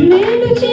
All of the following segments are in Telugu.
మేలు చే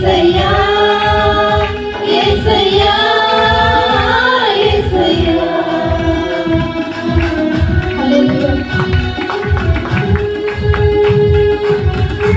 对一样